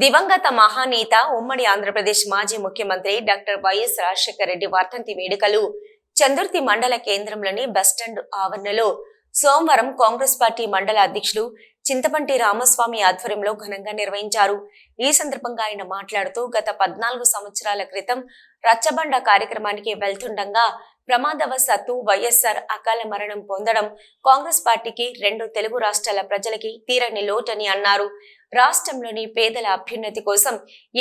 దివంగత మహానేత ఉమ్మడి ఆంధ్రప్రదేశ్ మాజీ ముఖ్యమంత్రి డాక్టర్ వైఎస్ రాజశేఖర రెడ్డి వర్ధంతి వేడుకలు చందుర్తి మండల కేంద్రంలోని బస్టాండ్ ఆవరణలో సోమవారం కాంగ్రెస్ పార్టీ మండల అధ్యక్షులు చింతపంటి రామస్వామి ఆధ్వర్యంలో ఘనంగా నిర్వహించారు. ఈ సందర్భంగా ఆయన మాట్లాడుతూ గత పద్నాలుగు సంవత్సరాల క్రితం రచ్చబండ కార్యక్రమానికి వెళ్తుండగా ప్రమాదవశాత్తు వైఎస్ఆర్ అకాల మరణం పొందడం కాంగ్రెస్ పార్టీకి రెండు తెలుగు రాష్ట్రాల ప్రజలకి తీరని లోటని అన్నారు. రాష్ట్రంలోని పేదల అభ్యున్నతి కోసం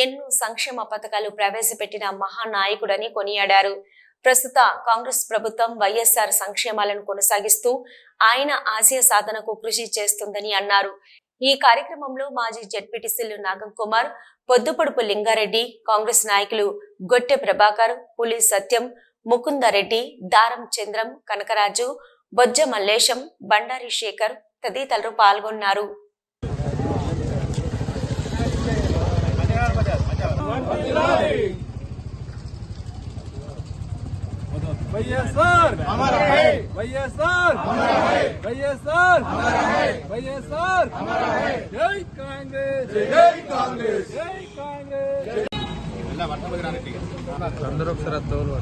ఎన్నో సంక్షేమ పథకాలు ప్రవేశపెట్టిన మహానాయకుడని కొనియాడారు. ప్రస్తుత కాంగ్రెస్ ప్రభుత్వం వైఎస్ఆర్ సంక్షేమాలను కొనసాగిస్తూ ఆయన ఆశయ సాధనకు కృషి చేస్తుందని అన్నారు. ఈ కార్యక్రమంలో మాజీ జడ్పీటీసీలు నాగం కుమార్ పొద్దుపొడుపు లింగారెడ్డి కాంగ్రెస్ నాయకులు గొట్టె ప్రభాకర్ పులి సత్యం ముకుందరెడ్డి దారం చంద్రం కనకరాజు బొజ్జ మల్లేశం బండారి శేఖర్ తదితరులు పాల్గొన్నారు. వైఎస్ఆర్ వైఎస్ఆర్ వైఎస్ఆర్ వైఎస్ఆర్ జై కాంగ్రెస్ జై కాంగ్రెస్ జై అందరూ ఒకసారి తోలు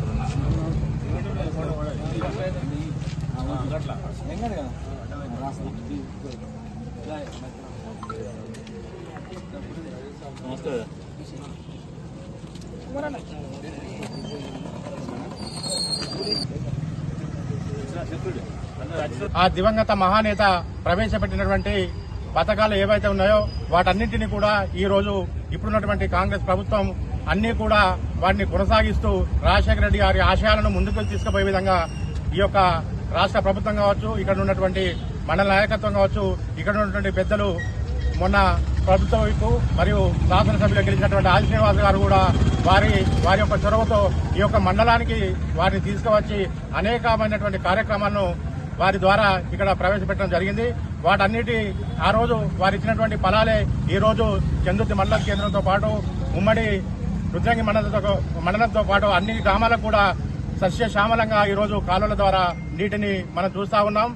ఆ దివంగత మహానేత ప్రవేశపెట్టినటువంటి పథకాలు ఏవైతే ఉన్నాయో వాటన్నింటినీ కూడా ఈ రోజు ఇప్పుడున్నటువంటి కాంగ్రెస్ ప్రభుత్వం అన్నీ కూడా వాటిని కొనసాగిస్తూ రాజశేఖర రెడ్డి గారి ఆశయాలను ముందుకు తీసుకుపోయే విధంగా ఈ యొక్క రాష్ట్ర ప్రభుత్వం కావచ్చు ఇక్కడ ఉన్నటువంటి మండల నాయకత్వం కావచ్చు ఇక్కడ ఉన్నటువంటి పెద్దలు మొన్న ప్రభుత్వ వైపు మరియు శాసనసభ్యులు గెలిచినటువంటి ఆది శ్రీనివాస్ గారు కూడా వారి వారి యొక్క చొరవతో ఈ యొక్క మండలానికి వారిని తీసుకువచ్చి అనేకమైనటువంటి కార్యక్రమాలను వారి ద్వారా ఇక్కడ ప్రవేశపెట్టడం జరిగింది. వాటన్నిటి ఆ రోజు వారు ఇచ్చినటువంటి ఫలాలే ఈ రోజు చందుర్తి మండల కేంద్రంతో పాటు ఉమ్మడి రుద్రంగి మండలంతో మండలంతో పాటు అన్ని గ్రామాలకు కూడా సస్యశ్యామలంగా ఈరోజు కాలువల ద్వారా నీటిని మనం చూస్తా ఉన్నాం.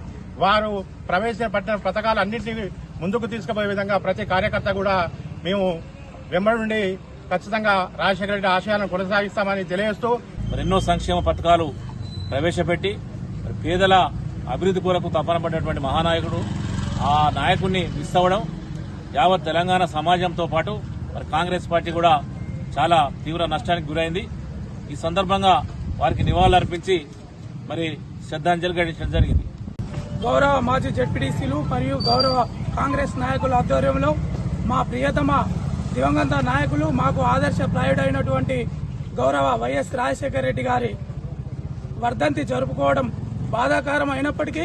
వారు ప్రవేశపెట్టిన పథకాలు అన్నింటినీ ముందుకు తీసుకుపోయే విధంగా ప్రతి కార్యకర్త కూడా మేము వెంబడి నుండి ఖచ్చితంగా రాజశేఖర రెడ్డి ఆశయాలను కొనసాగిస్తామని తెలియజేస్తూ ఎన్నో సంక్షేమ పథకాలు ప్రవేశపెట్టి పేదల అభివృద్ధి కొరకు తపన పడినటువంటి మహానాయకుడు ఆ నాయకుడిని మిస్ అవ్వడం యావత్ తెలంగాణ సమాజంతో పాటు మరి కాంగ్రెస్ పార్టీ కూడా చాలా తీవ్ర నష్టానికి గురైంది. ఈ సందర్భంగా వారికి నివాళులర్పించి మరి శ్రద్ధాంజలి ఘటించడం జరిగింది. గౌరవ మాజీ జడ్పీటీసీలు మరియు గౌరవ కాంగ్రెస్ నాయకుల ఆధ్వర్యంలో మా ప్రియతమ దివంగత నాయకులు మాకు ఆదర్శప్రాయుడైనటువంటి గౌరవ వైఎస్ రాజశేఖర రెడ్డి గారి వర్ధంతి జరుపుకోవడం బాధాకరం అయినప్పటికీ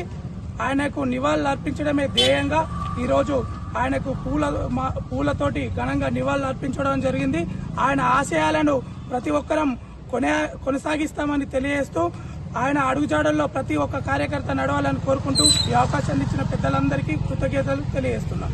ఆయనకు నివాళులు అర్పించడమే ధ్యేయంగా ఈరోజు ఆయనకు పూల మా- పూలతోటి ఘనంగా నివాళులు అర్పించడం జరిగింది. ఆయన ఆశయాలను ప్రతి ఒక్కరం కొనే కొనసాగిస్తామని తెలియజేస్తూ ఆయన అడుగుజాడల్లో ప్రతి ఒక్క కార్యకర్త నడవాలని కోరుకుంటూ ఈ అవకాశాన్ని ఇచ్చిన పెద్దలందరికీ కృతజ్ఞతలు తెలియజేస్తున్నాం.